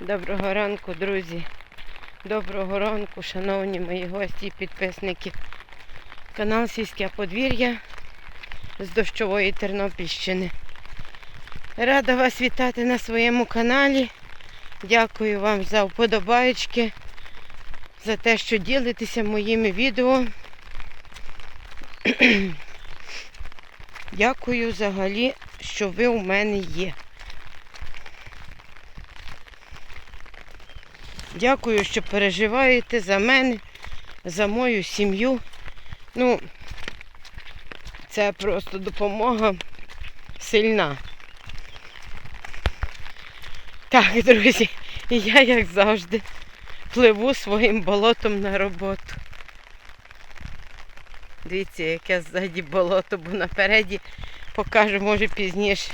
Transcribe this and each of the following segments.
Доброго ранку, друзі. Доброго ранку, шановні мої гості і підписники. Канал Сільське подвір'я з дощової Тернопільщини. Рада вас вітати на своєму каналі. Дякую вам за вподобаєчки, за те, що ділитеся моїми відео. Дякую взагалі, що ви у мене є. Дякую, що переживаєте за мене, за мою сім'ю. Ну, це просто допомога сильна. Так, друзі, я, як завжди, пливу своїм болотом на роботу. Дивіться, яке ззаді болото, бо напереді покажу, може, пізніше.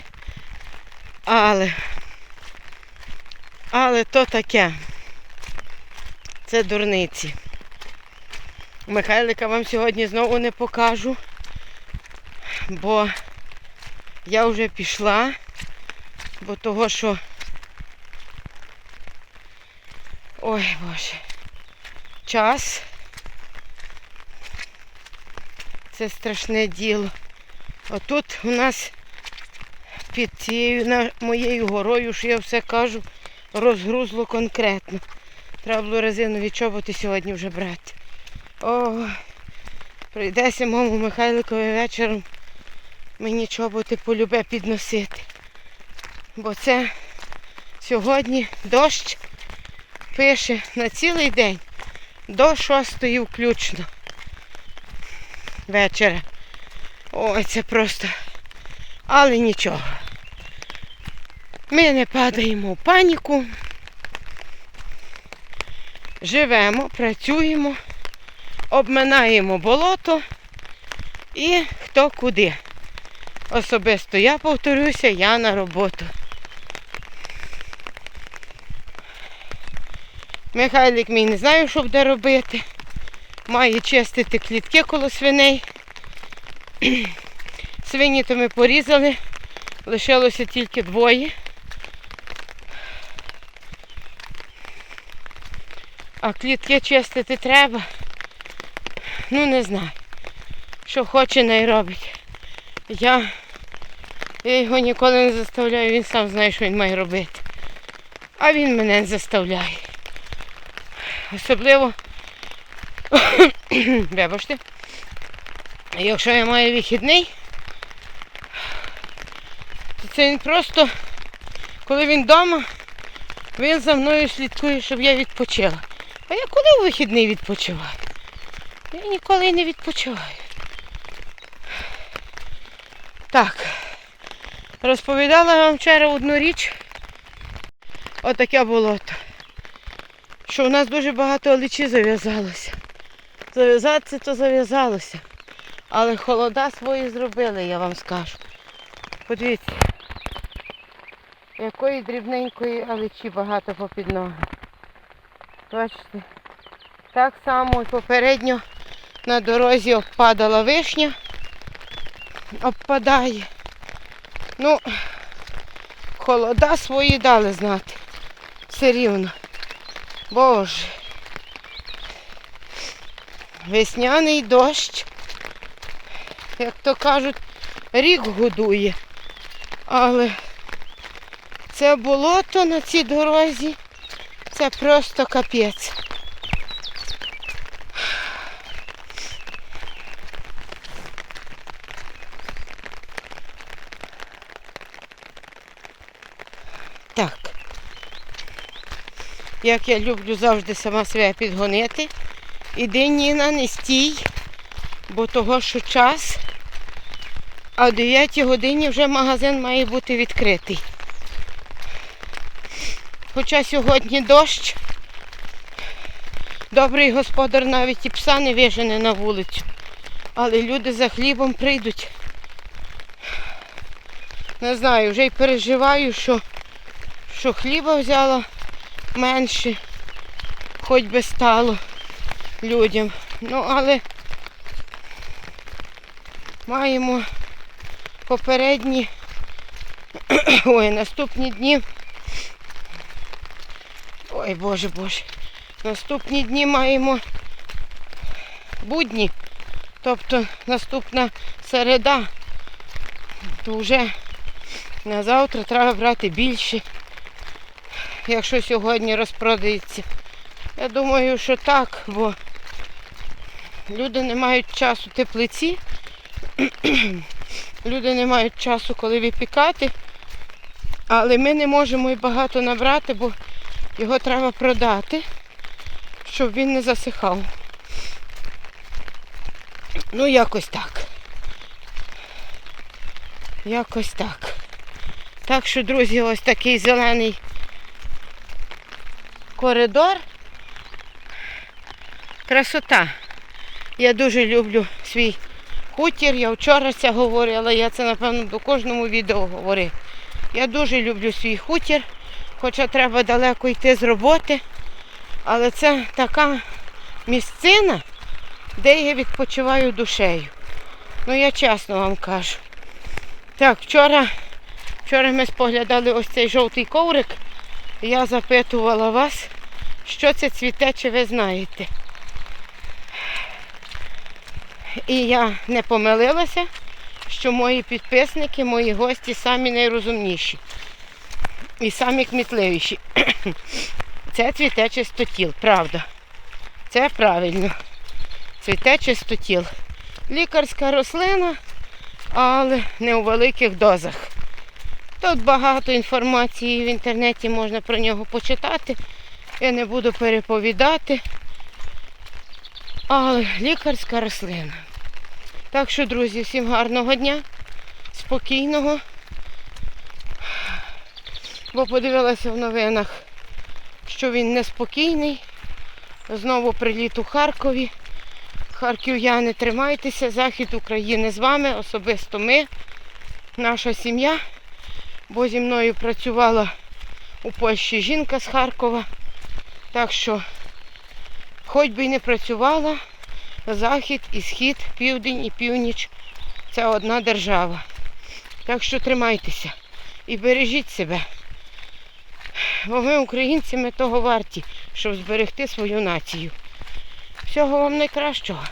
Але, але то таке. Це дурниці. Михайлика вам сьогодні знову не покажу, бо я вже пішла, бо того, що... Ой, Боже, час. Це страшне діло. Отут у нас під цією моєю горою, що я все кажу, розгрузло конкретно. Треба було резинові чоботи сьогодні вже брати. О, прийдеться моєму Михайликові вечором мені чоботи полюбе підносити. Бо це сьогодні дощ пише на цілий день до шостої включно вечора. Ой, це просто. Але нічого. Ми не падаємо в паніку живемо, працюємо, обминаємо болото і хто куди. Особисто я повторюся, я на роботу. Михайлик мій не знаю, що буде робити. Має чистити клітки коло свиней. Свині то ми порізали, лишилося тільки двоє. А клітки чистити треба. Ну не знаю. Що хоче, не робить. Я, я його ніколи не заставляю, він сам знає, що він має робити. А він мене не заставляє. Особливо, вибачте, якщо я маю вихідний, то це він просто, коли він вдома, він за мною слідкує, щоб я відпочила. А я коли у вихідний відпочиваю? Я ніколи не відпочиваю. Так, розповідала вам вчора одну річ. Отаке болото. Що у нас дуже багато оличі зав'язалося. Зав'язатися то зав'язалося. Але холода свої зробили, я вам скажу. Подивіться, якої дрібненької аличі багато попід ноги. Бачите, так само і попередньо на дорозі обпадала вишня, обпадає. Ну, холода свої дали знати. Все рівно. Боже. Весняний дощ, як то кажуть, рік годує. Але це болото на цій дорозі. Це просто капець. Так. Як я люблю завжди сама себе підгонити. Іди Ніна, не стій, бо того, що час, а о 9 годині вже магазин має бути відкритий. Хоча сьогодні дощ, добрий господар навіть і пса не вижене на вулицю. Але люди за хлібом прийдуть. Не знаю, вже й переживаю, що, що хліба взяла менше, хоч би стало людям. Ну, але маємо попередні ой, наступні дні Ой, Боже, Боже. Наступні дні маємо будні. Тобто наступна середа. То вже на завтра треба брати більше, якщо сьогодні розпродається. Я думаю, що так, бо люди не мають часу теплиці, люди не мають часу, коли випікати, але ми не можемо і багато набрати, бо його треба продати, щоб він не засихав. Ну, якось так. Якось так. Так що, друзі, ось такий зелений коридор. Красота. Я дуже люблю свій хутір. Я вчора це говорила, я це, напевно, до кожному відео говорю. Я дуже люблю свій хутір, хоча треба далеко йти з роботи. Але це така місцина, де я відпочиваю душею. Ну, я чесно вам кажу. Так, вчора, вчора ми споглядали ось цей жовтий коврик. Я запитувала вас, що це цвіте, чи ви знаєте. І я не помилилася, що мої підписники, мої гості самі найрозумніші і самі кмітливіші. Це цвіте чистотіл, правда. Це правильно. Цвіте чистотіл. Лікарська рослина, але не у великих дозах. Тут багато інформації в інтернеті можна про нього почитати. Я не буду переповідати. Але лікарська рослина. Так що, друзі, всім гарного дня, спокійного. Бо подивилася в новинах, що він неспокійний. Знову приліт у Харкові. Харків'яни, тримайтеся, захід України з вами, особисто ми, наша сім'я. Бо зі мною працювала у Польщі жінка з Харкова. Так що, хоч би й не працювала, захід і схід, південь і північ це одна держава. Так що тримайтеся і бережіть себе. Бо ми, українці, ми того варті, щоб зберегти свою націю. Всього вам найкращого.